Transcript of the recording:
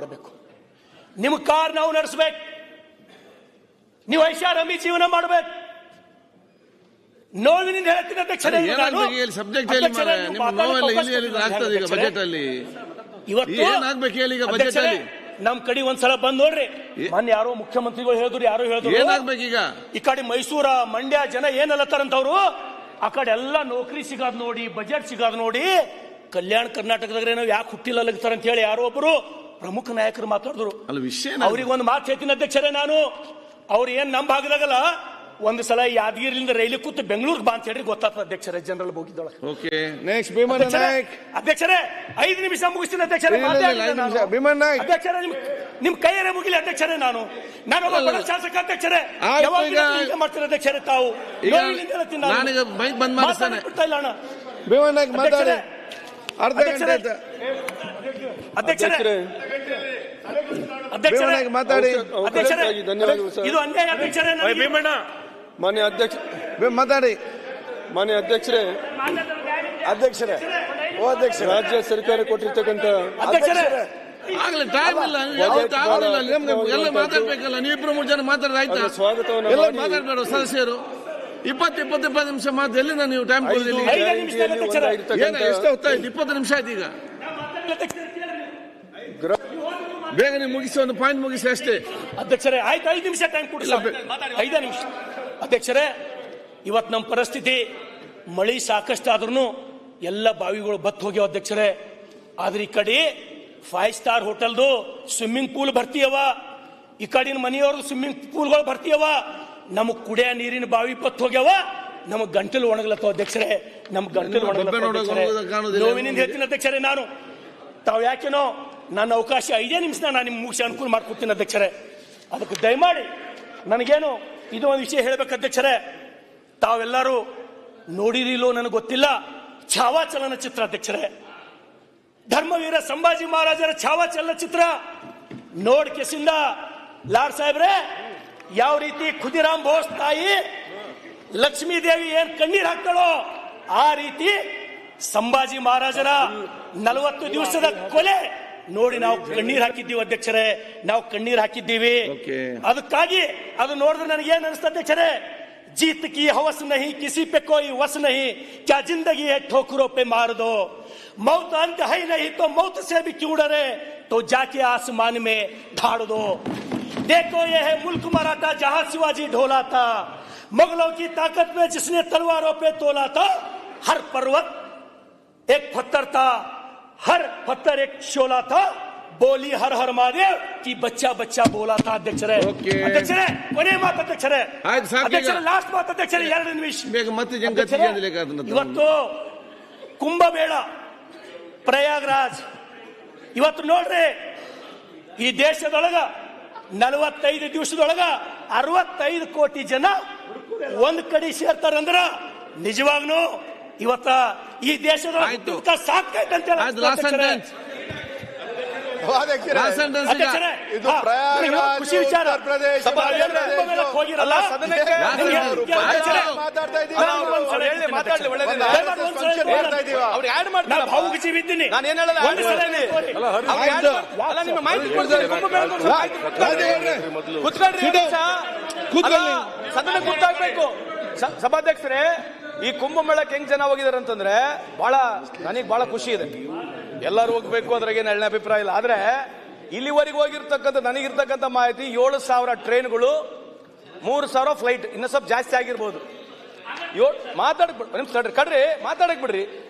ಮಾಡಬೇಕು. ನಿಮ್ಮ ಕಾರ್ ನಾವು ನಡೆಸ್ಬೇಕು. ನೀವು ಐಷಾರಾಮಿ ಜೀವನ ಮಾಡಬೇಕು. ನೋವಿನಿಂದ ಹೇಳ್ತೀನಿ. ಏನಾಗ್ಬೇಕು ಇಲ್ಲಿ ಸಬ್ಜೆಕ್ಟ್ ಆಗ್ತದೆ ಈಗ ಬಜೆಟ್ ಅಲ್ಲಿ? ಇವತ್ತು ಏನಾಗ್ಬೇಕು ಹೇಳಿ ಈಗ budget ಅಲ್ಲಿ? ನಮ್ ಕಡೆ ಒಂದ್ಸಲ ಬಂದ್ ನೋಡ್ರಿ. ಮೊನ್ನೆ ಯಾರೋ ಮುಖ್ಯಮಂತ್ರಿಗಳು ಹೇಳಿದ್ರು ಯಾರೋ ಹೇಳಿದ್ರು. ಈಗ? ಈ ಕಡೆ ಮೈಸೂರ ಮಂಡ್ಯ ಜನ ಏನಲ್ಲತ್ತಾರಂತವ್ರು ಆ ಕಡೆ ಎಲ್ಲ ನೌಕರಿ ಸಿಗೋದ್ ನೋಡಿ ಬಜೆಟ್ ಸಿಗಾದ್ ನೋಡಿ ಕಲ್ಯಾಣ ಕರ್ನಾಟಕದಾಗ ನಾವು ಯಾಕೆ ಹುಟ್ಟಿಲ್ಲ ಅಂತ ಹೇಳಿ ಯಾರೋ ಒಬ್ಬರು ಪ್ರಮುಖ ನಾಯಕರು ಮಾತಾಡಿದ್ರು. ಅಲ್ಲ ವಿಷಯ ಅವ್ರಿಗೆ ಒಂದು ಮಾತು ಹೇಳ್ತೀನಿ ಅಧ್ಯಕ್ಷರೇ ನಾನು. ಅವ್ರು ಏನ್ ನಮ್ಮ ಭಾಗದಾಗಲ್ಲ? ಒಂದು ಸಲ ಯಾದಗಿರಿಲಿಂದ ರೈಲಿ ಕೂತು ಬೆಂಗಳೂರಿಗೆ ಬಾ ಅಂತ ಹೇಳಿ ಗೊತ್ತಾಗ್ತದೆ ಅಧ್ಯಕ್ಷರೇ ಜನರಲ್ ಹೋಗಿದ್ದೊಳಗೆ ಓಕೆ. ನೆಕ್ಸ್ಟ್ ಅಧ್ಯಕ್ಷರೇ, ನಾಯಕ್. ಅಧ್ಯಕ್ಷರೇ ಐದು ನಿಮಿಷ ಮುಗಿಸ್ತೀನಿ ಅಧ್ಯಕ್ಷರೇ ಇಲ್ಲ, ಇಲ್ಲ, ಇಲ್ಲ, ಐದು ನಿಮಿಷ. ಭೀಮಣ್ಣ ಅಧ್ಯಕ್ಷರೇ ನಿಮ್ ನಿಮ್ ಕೈಯರೇ ಮುಗಿಲಿ ಅಧ್ಯಕ್ಷರೇ ನಾನು. ನಾನು ಅಲ್ಲ, ಬಡ ಶಾಸಕ ಅಧ್ಯಕ್ಷರೇ. ಆಯ್ತು, ಯಾವಾಗ ಈಗ- ಹೀಗೆ ಮಾಡ್ತೀರ ಅಧ್ಯಕ್ಷರೇ ತಾವು? ಈಗ ನೋವಿನಿಂದ ಹೇಳ್ತೀನಿ ನಾನು. ನಾನೀಗ ಬಂದ್ ಮಾಡಿಸ್ತೇನೆ. ಮಾತಾಡಕ್ ಇಲ್ಲ ಅಣ್ಣ. ಭೀಮಣ್ಣ ನಾಯಕ್ ಮಾತಾಡಿ. ಅಧ್ಯಕ್ಷರೇ, ಅರ್ಧ ಗಂಟೆ ಅಧ್ಯಕ್ಷರೇ, ಆಯ್ತು. ಅಧ್ಯಕ್ಷರೇ ಭೀಮಣ್ಣ ಅಧ್ಯಕ್ಷರೇ ಮಾತಾಡಿ. ಅಧ್ಯಕ್ಷರೇ ಅವಕಾಶಕ್ಕಾಗಿ ಧನ್ಯವಾದಗಳು ಸರ್. ಇದು ಅನ್ಯಾಯ ಅಧ್ಯಕ್ಷರೇ ನನಗೆ. ಮಾನ್ಯ ಅಧ್ಯಕ್ಷ ಮಾತಾಡಿ. ಮಾನ್ಯ ಅಧ್ಯಕ್ಷರೇ ಅಧ್ಯಕ್ಷರೇ ಓ ಅಧ್ಯಕ್ಷ ರಾಜ್ಯ ಸರ್ಕಾರ ಕೊಟ್ಟಿರ್ತಕ್ಕಂಥ ಅಧ್ಯಕ್ಷರೇ ಆಗ್ಲಿ ಟೈಮ್ ಇಲ್ಲ ನಿಮ್ಗೆ ಎಲ್ಲ ಮಾತಾಡ್ಬೇಕಲ್ಲ ನೀವಿಬ್ರು ಮೂರು ಜನ ಮಾತಾಡಿದ್ರೆ ಆಯ್ತಾ? ಸ್ವಾಗತವನ್ನು ಎಲ್ಲ ಮಾತಾಡ್ಬೇಡ ಸದಸ್ಯರು. ಇಪ್ಪತ್ತು ಇಪ್ಪತ್ತು ಇಪ್ಪತ್ತು ನಿಮಿಷ ಮಾತು ಎಲ್ಲಿಂದ ನೀವು ಟೈಮ್ ಕೊಡಲಿಲ್ಲ ಎಷ್ಟು ಹೊತ್ತಾಯ್ತು ಇಪ್ಪತ್ತು ನಿಮಿಷ ಆಯ್ತು ಈಗ? ಬೇಗ ನೀವು ಮುಗಿಸಿ ಒಂದು ಪಾಯಿಂಟ್ ಮುಗಿಸಿ ಅಷ್ಟೇ. ಅಧ್ಯಕ್ಷರೇ ಆಯ್ತು ಐದು ನಿಮಿಷ ಟೈಮ್ ಕೊಡಿ ಇಲ್ಲ, ಸರ್. ಐದೇ ನಿಮಿಷ. ಅಧ್ಯಕ್ಷರೇ ಇವತ್ತು ನಮ್ಮ ಪರಿಸ್ಥಿತಿ ಮಳಿ ಸಾಕಷ್ಟು ಆದ್ರೂ ಎಲ್ಲ ಬಾವಿಗಳು ಬತ್ತ ಹೋಗ್ಯಾವ ಅಧ್ಯಕ್ಷರೇ. ಆದ್ರೆ ಈ ಕಡೆ ಫೈವ್ ಸ್ಟಾರ್ ಹೋಟೆಲ್ದು ಸ್ವಿಮ್ಮಿಂಗ್ ಪೂಲ್ ಭರ್ತಿಯವ ಈ ಕಡಿನ ಮನೆಯವ್ರದ್ದು ಸ್ವಿಮ್ಮಿಂಗ್ ಪೂಲ್ಗಳು ಭರ್ತಿಯವ ನಮಗ್ ಕುಡಿಯ ನೀರಿನ ಬಾವಿ ಬತ್ತ ಹೋಗ್ಯಾವ. ನಮಗ್ ಗಂಟಲು ಒಣಗ್ಲತ್ತವ ಅಧ್ಯಕ್ಷರೇ. ನಮ್ ಗಂಟಲು ಕಾಣುವುದಿಲ್ಲ. ನೋವಿನಿಂದ ಹೇಳ್ತೀನಿ ಅಧ್ಯಕ್ಷರೇ ನಾನು. ತಾವು ಯಾಕೆನೋ ನನ್ನ ಅವಕಾಶ ಐದೇ ನಿಮಿಷ ನಾನು ನಿಮ್ಗೆ ಮುಗಿಸಿ ಅನುಕೂಲ ಮಾಡ್ಕೊಡ್ತೀನಿ ಅಧ್ಯಕ್ಷರೇ. ಅದಕ್ಕೆ ದಯಮಾಡಿ ನನಗೇನು ಇದು ಒಂದು ವಿಷಯ ಹೇಳಬೇಕು ಅಧ್ಯಕ್ಷರೇ. ತಾವೆಲ್ಲರೂ ನೋಡಿರಿಲ್ಲೋ ನನಗೆ ಗೊತ್ತಿಲ್ಲ. ಛಾವಾ ಚಲನಚಿತ್ರ ಅಧ್ಯಕ್ಷರೇ. ಧರ್ಮವೀರ ಸಂಭಾಜಿ ಮಹಾರಾಜರ ಛಾವಾ ಚಲನಚಿತ್ರ ನೋಡ್ ಕೆಸಿಂದ ಲಾಡ್ ಸಾಹೇಬ್ರೆ, ಯಾವ ರೀತಿ ಖುದಿರಾಮ್ ಬೋಸ್ ತಾಯಿ ಲಕ್ಷ್ಮೀ ದೇವಿ ಏನ್ ಕಣ್ಣೀರ್ ಹಾಕ್ತಾಳೋ ಆ ರೀತಿ ಸಂಭಾಜಿ ಮಹಾರಾಜರ ನಲವತ್ತು ದಿವಸದ ಕೊಲೆ ನೋಡಿ ನಾವು ಕಣ್ಣೀರ್ ಹಾಕಿದ್ದೀವಿ ಅಧ್ಯಕ್ಷರೇ ನಾವು ಕಣ್ಣೀರ್ ಹಾಕಿದ್ದೀವಿ Okay. ಅದಕ್ಕಾಗಿ ಅದು ನೋಡಿದ್ರೆ ನನಗೆ ಏನ್ ಅನಿಸ್ತಾ ಅಧ್ಯಕ್ಷರೇ जीत की हवस नहीं किसी पे कोई वस नहीं क्या जिंदगी है ठोकरों पे मार दो मौत अंत है ही नहीं तो मौत से भी क्यों डरे तो जाके आसमान में ढाड़ दो देखो ये है मुल्क मराठा जहां शिवाजी ढोला था मुगलों की ताकत में जिसने तलवारों पे तोला था हर पर्वत एक पत्थर था हर पत्थर एक शोला था बोली हर हर महादेव की बच्चा बच्चा बोला था ಅಧ್ಯಕ್ಷರೇ Okay. ಅಧ್ಯಕ್ಷರೇ ಕೊನೆ ಮಾತು ಅಧ್ಯಕ್ಷರೇ ಆಯ್ತು, ಸಾಕು ಈಗ. ಅಧ್ಯಕ್ಷರೇ ಲಾಸ್ಟ್ ಮಾತು ಅಧ್ಯಕ್ಷರೇ ಎರಡು ನಿಮಿಷ ಬೇಗ ಮತ್ತೆ ಜಂಗತಿಗೆ ಅಧ್ಯಕ್ಷರೇ, ಅದಕ್ಕೆ ಅದನ್ನ ತಗೊಂಡು. ಇವತ್ತು ಕುಂಭಮೇಳ ಪ್ರಯಾಗ್ರಾಜ್ ಇವತ್ತು ನೋಡ್ರಿ ಈ ದೇಶದೊಳಗ ನಲವತ್ತೈದು ದಿವಸದೊಳಗ ಅರವತ್ತೈದು ಕೋಟಿ ಜನ ಒಂದ್ ಕಡೆ ಸೇರ್ತಾರಂದ್ರ ನಿಜವಾಗ್ನು ಇವತ್ತ ಈ ದೇಶದ ಖುಷಿ ವಿಚಾರ ಉತ್ತರ ಪ್ರದೇಶ, ಸಭಾ ಮಧ್ಯ ಎಲ್ಲ ಪ್ರದೇಶ. ಕುಂಭಮೇಳಕ್ಕೆ ಹೋಗಿರಲ್ಲ ಅಲ್ಲ, ಸದನಕ್ಕೆ ನನಗೆ ಯಾರು ಅದಕ್ಕೆ ಅಧ್ಯಕ್ಷರೇ, ಆಯ್ತು. ಮಾತಾಡ್ತಾ ಇದ್ದೀವಿ ನಾನು ನಾವು. ಅವ್ರು ಹೇಳ್ತೀನಿ ಮಾತಾಡ್ಲಿ, ಅಧ್ಯಕ್ಷರೇ. ಒಳ್ಳೆದಿಲ್ಲ. ದಯಮಾಡಿ ಒಂದ್ಸಲ ಫಂಕ್ಷನ್ ಹೇಳ್ತೀನಿ. ಮಾಡ್ತಾ ಇದ್ದೀವಿ. ಅವ್ರಿಗೆ ನಾನು ಮಾಡ್ತಾರಪ್ಪ. ಭಾವುಕ ನಾನು ಏನ್ ಹೇಳಲ್ಲ, ಒಂದು ಆಡ್ ಸಲ ಮಾಡ್ತೀನಿ. ಹೇಳ್ತೀನಿ. ಅವ್ರಿಗೆ ಆಡ್ ಮಾಡ್ತಾರೆ. ಅಲ್ಲ, ನಿಮ್ಮ ಮಾಹಿತಿ ಕೊಡ್ತೀನಿ. ಕುಂಭಮೇಳದ ಒಂದು ಮಾಹಿತಿ ಕೊಡ್ತೀನಿ. ಕುತ್ಕೊಳ್ರಿ ಒಂದ್ ನಿಮಿಷ. ಕೂತ್ಕೊಳ್ಳಿ. ಅಲ್ಲ, ಸದನ ಗೊತ್ತಾಗ್ಬೇಕು ಸಭಾಧ್ಯಕ್ಷರೇ ಈ ಕುಂಭಮೇಳಕ್ಕೆ ಹೆಂಗ್ ಜನ ಹೋಗಿದಾರೆ ಅಂತಂದ್ರೆ ಬಹಳ, ನನಗೆ ಬಹಳ ಖುಷಿ ಇದೆ. ಎಲ್ಲರೂ ಹೋಗ್ಬೇಕು, ಅದ್ರಾಗೆ ಎಳ್ಳೆ ಅಭಿಪ್ರಾಯ ಇಲ್ಲ. ಆದ್ರೆ, ಇಲ್ಲಿವರೆಗೆ ಹೋಗಿರ್ತಕ್ಕಂಥ, ನನಗಿರ್ತಕ್ಕಂಥ ಮಾಹಿತಿ ಏಳು ಸಾವಿರ ಟ್ರೈನ್ಗಳು, ಮೂರು ಸಾವಿರ ಫ್ಲೈಟ್, ಇನ್ನೂ ಸ್ವಲ್ಪ ಜಾಸ್ತಿ ಆಗಿರ್ಬೋದು. ಮಾತಾಡಕ್ ಬಿಡ್ರಿ ಕಡ್ರಿ, ಮಾತಾಡಕ್ ಬಿಡ್ರಿ.